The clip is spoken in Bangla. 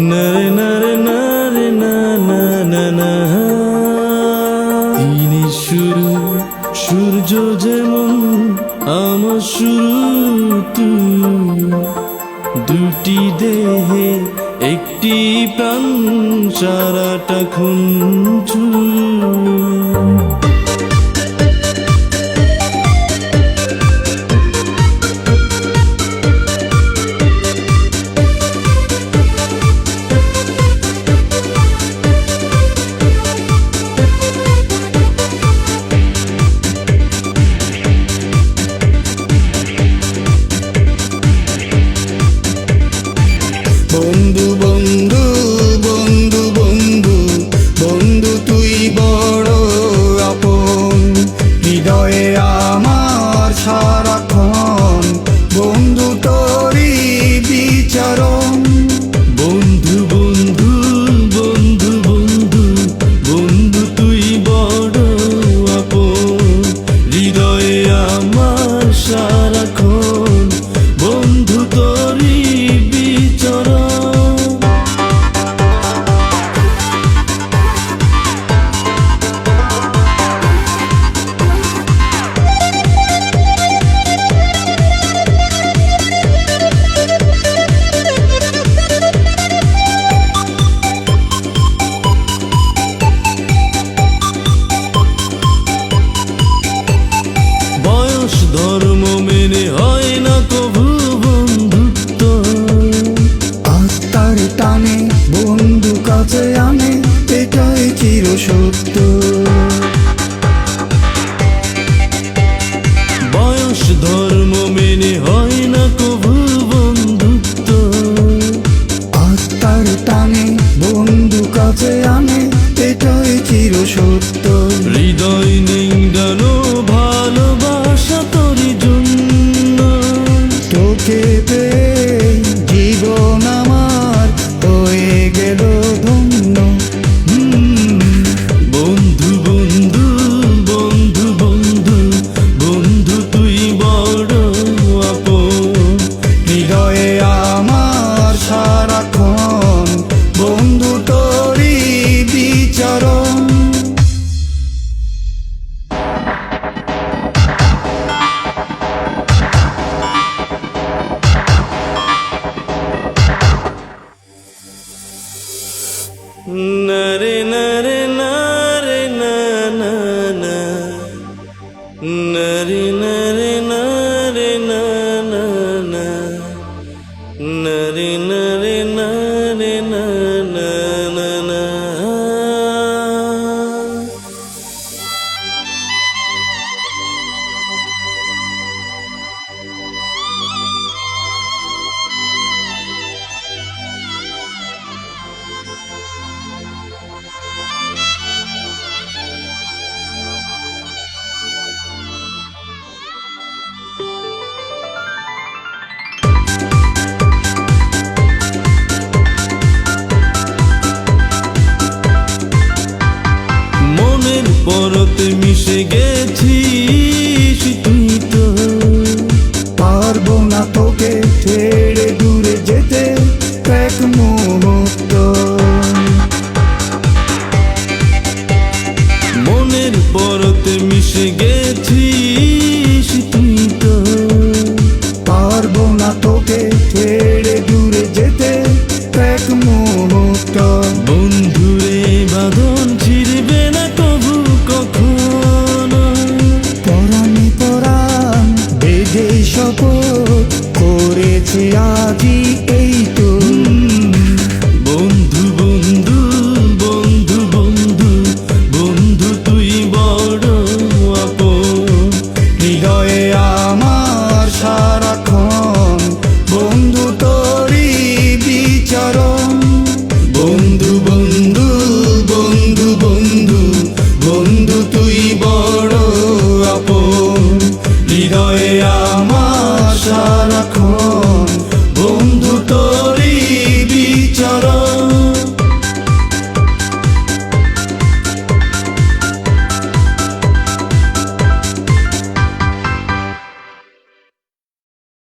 নর নর নর না না না তিনি শুরু, সূর্য যেমন আমার শুরু, তুই। একটি প্রাণ, সারাটা খুন প্রেমে হয় না কভু বন্ধুত্ব। আত্মার টানে বন্ধু কাছে আনে এটাই চির সত্য नरिन পরতে মিশে গেছি।